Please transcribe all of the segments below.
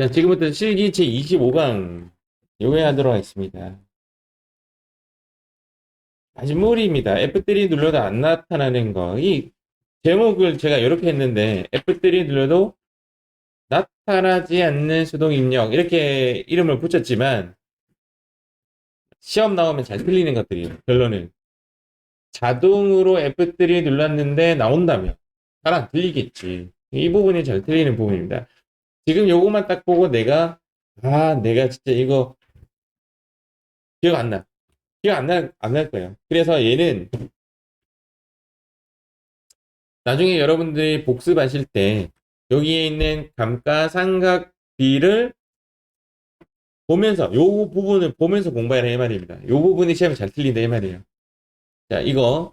자, 지금부터 실기 제 25강 요해하도록 하겠습니다. 마지막입니다. F3 눌러도 안 나타나는 거. 이 제목을 제가 이렇게 했는데 F3 눌러도 나타나지 않는 수동 입력 이렇게 이름을 붙였지만 시험 나오면 잘 틀리는 것들이에요. 결론은 자동으로 F3 눌렀는데 나온다면 잘안 틀리겠지. 이 부분이 잘 틀리는 부분입니다. 지금 요것만 딱 보고 내가 아 내가 진짜 이거 기억 안 나. 기억 안 날, 안 날 거예요. 그래서 얘는 나중에 여러분들이 복습하실 때 여기에 있는 감가상각비를 보면서 요 부분을 보면서 공부해라 이 말입니다. 요 부분이 시험에 잘 틀린다 이 말이에요. 자 이거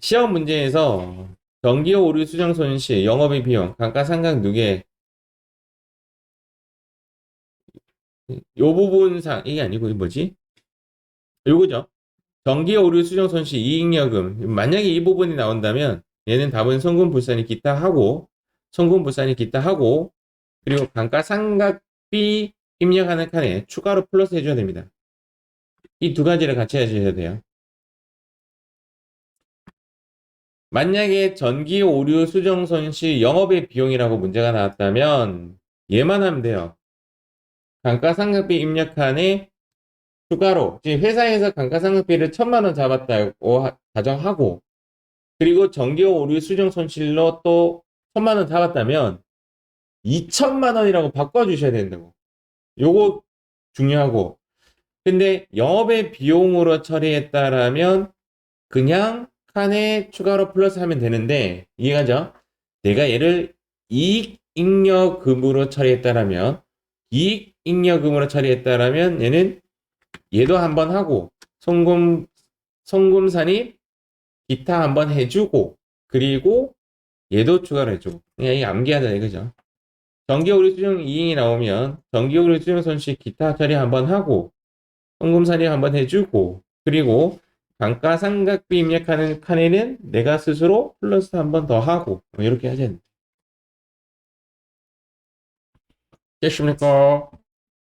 시험 문제에서 전기요 오류 수정 손실 영업의 비용 감가상각 누계 요 부분상 이게 아니고 이 뭐지? 요거죠. 전기 오류 수정 손실 이익여금 만약에 이 부분이 나온다면 얘는 답은 성금 불산이 기타 하고 성금 불산이 기타 하고 그리고 감가상각비 입력하는 칸에 추가로 플러스 해줘야 됩니다. 이 두 가지를 같이 해주셔야 돼요. 만약에 전기 오류 수정 손실 영업의 비용이라고 문제가 나왔다면 얘만 하면 돼요. 감가상각비 입력칸에 추가로 지금 회사에서 감가상각비를 천만 원 잡았다고 하- 가정하고 그리고 전기요 오류 수정 손실로 또 천만 원 잡았다면 2천만 원이라고 바꿔주셔야 된다고. 요거 중요하고 근데 영업의 비용으로 처리했다라면 그냥 칸에 추가로 플러스 하면 되는데 이해가죠? 내가 얘를 이익 잉여금으로 처리했다라면 이익 잉여금으로 처리했다라면 얘는 얘도 한번 하고 송금 송금산이 기타 한번 해주고 그리고 얘도 추가로 해주고 그냥 이 암기하자 이거죠. 전기오류 수정 이익이 나오면 전기오류 수정 손실 기타 처리 한번 하고 송금산이 한번 해주고 그리고 감가상각비 입력하는 칸에는 내가 스스로 플러스 한번 더 하고 뭐 이렇게 됩니다. 됐습니까?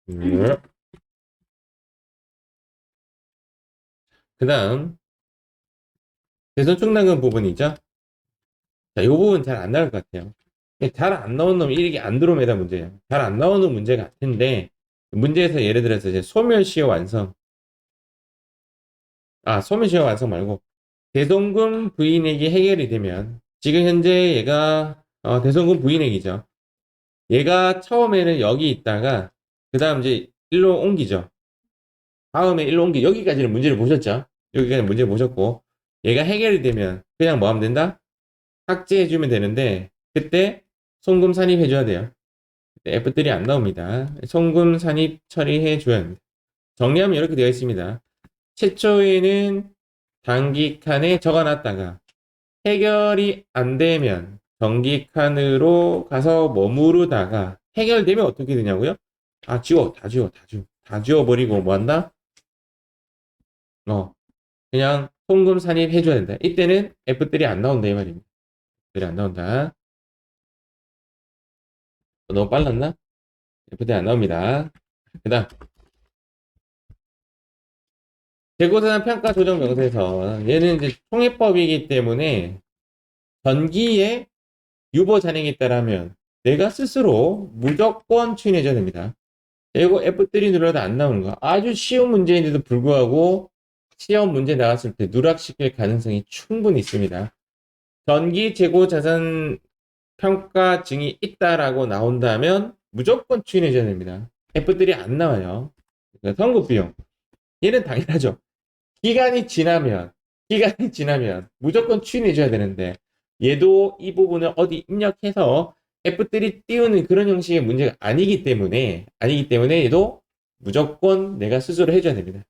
네. 그 다음, 대선 충당금 부분이죠. 자, 이 부분 잘 안 나올 것 같아요. 잘 안 나오는 놈이 이게 안드로메다 문제예요. 잘 안 나오는 문제 같은데, 문제에서 예를 들어서 이제 소멸시효 완성. 아, 소멸시효 완성 말고, 대손금 부인액이 해결이 되면, 지금 현재 얘가, 어, 대손금 부인액이죠. 얘가 처음에는 여기 있다가, 그 다음 이제 일로 옮기죠. 다음에 일로 옮기, 여기까지는 문제를 보셨죠? 여기까지 문제를 보셨고, 얘가 해결이 되면 그냥 뭐 하면 된다? 삭제해주면 되는데, 그때 송금 산입해줘야 돼요. F들이 안 나옵니다. 송금 산입 처리해줘야 합니다. 정리하면 이렇게 되어 있습니다. 최초에는 단기칸에 적어놨다가 해결이 안 되면 정기칸으로 가서 머무르다가 해결되면 어떻게 되냐고요? 아, 지워. 다 지워. 다 지워. 다 지워버리고 뭐 한다? 어, 그냥 송금 산입 해줘야 된다. 이때는 F들이 안 나온다. 이 말입니다. F들이 안 나온다. 너무 빨랐나? F들이 안 나옵니다. 그 다음. 재고산 평가 조정 명세서. 얘는 이제 총회법이기 때문에 전기에 유보 잔액에 있다라면 내가 스스로 무조건 추인해줘야 됩니다. 이거 F3 눌러도 안 나오는 거. 아주 쉬운 문제인데도 불구하고 시험 문제 나왔을 때 누락시킬 가능성이 충분히 있습니다. 전기 재고 자산 평가 증이 있다라고 나온다면 무조건 추인해줘야 됩니다. F3 안 나와요. 그러니까 선급 비용. 얘는 당연하죠. 기간이 지나면, 기간이 지나면 무조건 추인해줘야 되는데, 얘도 이 부분을 어디 입력해서 F3 띄우는 그런 형식의 문제가 아니기 때문에, 아니기 때문에 얘도 무조건 내가 스스로 해줘야 됩니다.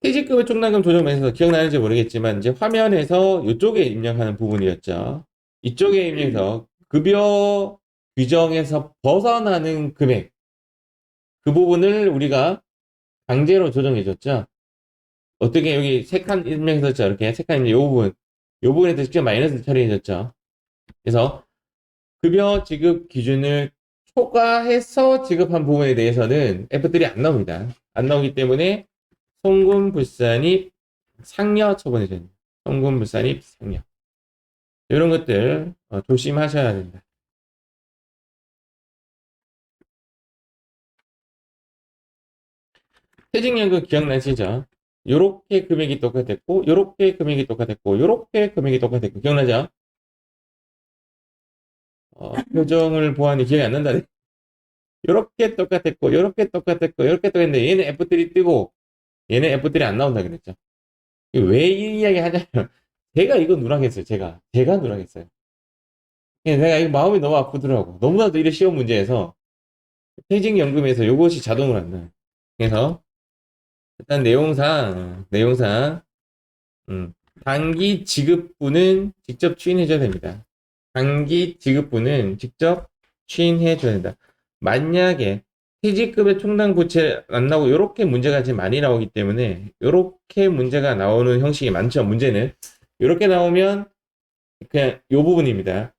퇴직금의 총납금 조정면에서 기억나는지 모르겠지만, 이제 화면에서 이쪽에 입력하는 부분이었죠. 이쪽에 입력해서 급여 규정에서 벗어나는 금액, 그 부분을 우리가 강제로 조정해줬죠. 어떻게 여기 세칸 입력했었죠. 이렇게 세 칸, 이 부분. 이 부분에 서 직접 마이너스 처리해줬죠. 그래서 급여 지급 기준을 초과해서 지급한 부분에 대해서는 F들이 안 나옵니다. 안 나오기 때문에 송금 불산입 상여 처분해 줘야 됩니다. 송금 불산입 상여. 이런 것들 어, 조심하셔야 된다. 퇴직연금 기억나시죠? 요렇게 금액이 똑같았고, 요렇게 금액이 똑같았고, 요렇게 금액이 똑같았고, 기억나죠? 어, 표정을 보아하니 기억이 안 난다네. 요렇게 똑같았고, 요렇게 똑같았고, 요렇게 똑같은데, 얘는 F3 뜨고, 얘는 F3 안 나온다 그랬죠. 왜 이 이야기 하냐면, 제가 이거 누락했어요, 제가. 제가 누락했어요. 내가 이거 마음이 너무 아프더라고. 너무나도 이런 시험 문제에서, 퇴직연금에서 요것이 자동으로 안 나요. 그래서, 일단 내용상, 내용상, 음, 단기 지급분은 직접 추인해줘야 됩니다. 단기 지급분은 직접 추인해줘야 된다. 만약에 퇴직급의 총당 부채 안 나오고 이렇게 문제가 지금 많이 나오기 때문에 이렇게 문제가 나오는 형식이 많죠. 문제는 이렇게 나오면 그냥 이 부분입니다.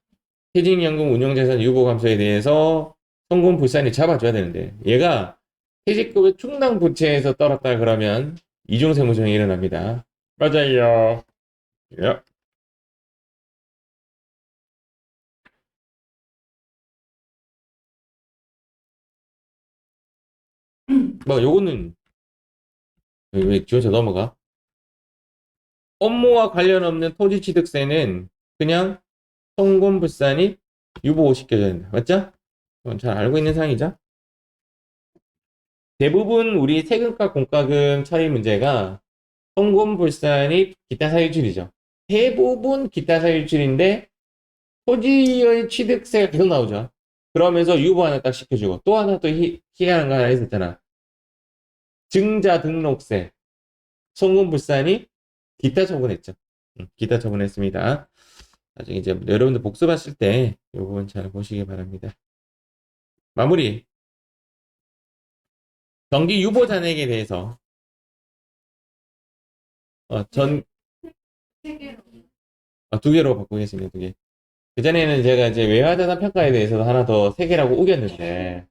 퇴직연금 운용자산 유보 감소에 대해서 성공 불산이 잡아줘야 되는데 얘가 퇴직급의 충당 부채에서 떨었다 그러면 이중 세무조정이 일어납니다. 맞아요. 예. 뭐 요거는 왜, 왜 지워져 넘어가? 업무와 관련 없는 토지 취득세는 그냥 송금불산이 유보 시켜줘야 된다. 맞죠? 잘 알고 있는 사항이죠? 대부분 우리 세금과 공과금 처리 문제가 송금불산이 기타 사유출이죠. 대부분 기타 사유출인데 토지의 취득세가 계속 나오죠. 그러면서 유보 하나 딱 시켜주고 또 하나 또 희, 희한한 거 하나 있었잖아. 증자 등록세, 송금불산이 기타 처분했죠. 음, 기타 처분했습니다. 나중에 이제 여러분들 복습하실 때 이 부분 잘 보시기 바랍니다. 마무리. 경기 유보 잔액에 대해서 어, 전, 아, 두 개로 바꾸겠습니다. 두 개. 그전에는 제가 이제 외화자산 평가에 대해서도 하나 더 세 개라고 우겼는데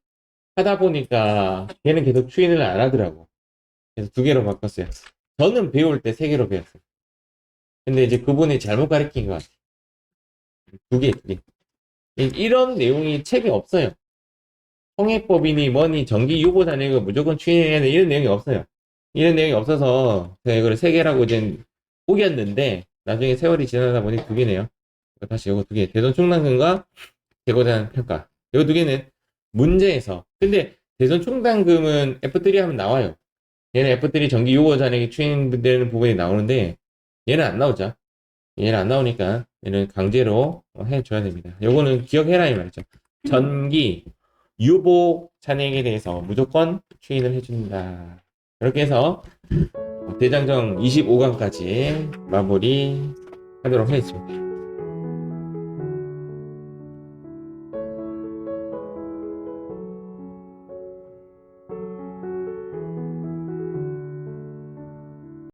하다 보니까 걔는 계속 추인을 안 하더라고. 그래서 두 개로 바꿨어요. 저는 배울 때 세 개로 배웠어요. 근데 이제 그분이 잘못 가르친 것 같아요. 두 개, 두 개. 이- 이런 내용이 책에 없어요. 통해법이니 뭐니 정기 유보 잔액을 무조건 추인해야 돼 이런 내용이 없어요. 이런 내용이 없어서 제가 이걸 세 개라고 이제 우겼는데 나중에 세월이 지나다 보니 두 개네요. 다시 이거 두 개. 대손 충당금과 재고자산 평가. 이거 두 개는 문제에서. 근데 대손 충당금은 F3 하면 나와요. 얘는 F3 정기 유보 잔액이 추인되는 부분이 나오는데 얘는 안 나오죠. 얘는 안 나오니까 얘는 강제로 해줘야 됩니다. 요거는 기억해라 이 말이죠. 전기 유보 잔액에 대해서 무조건 추인을 해준다. 이렇게 해서 대장정 25강까지 마무리 하도록 하겠습니다.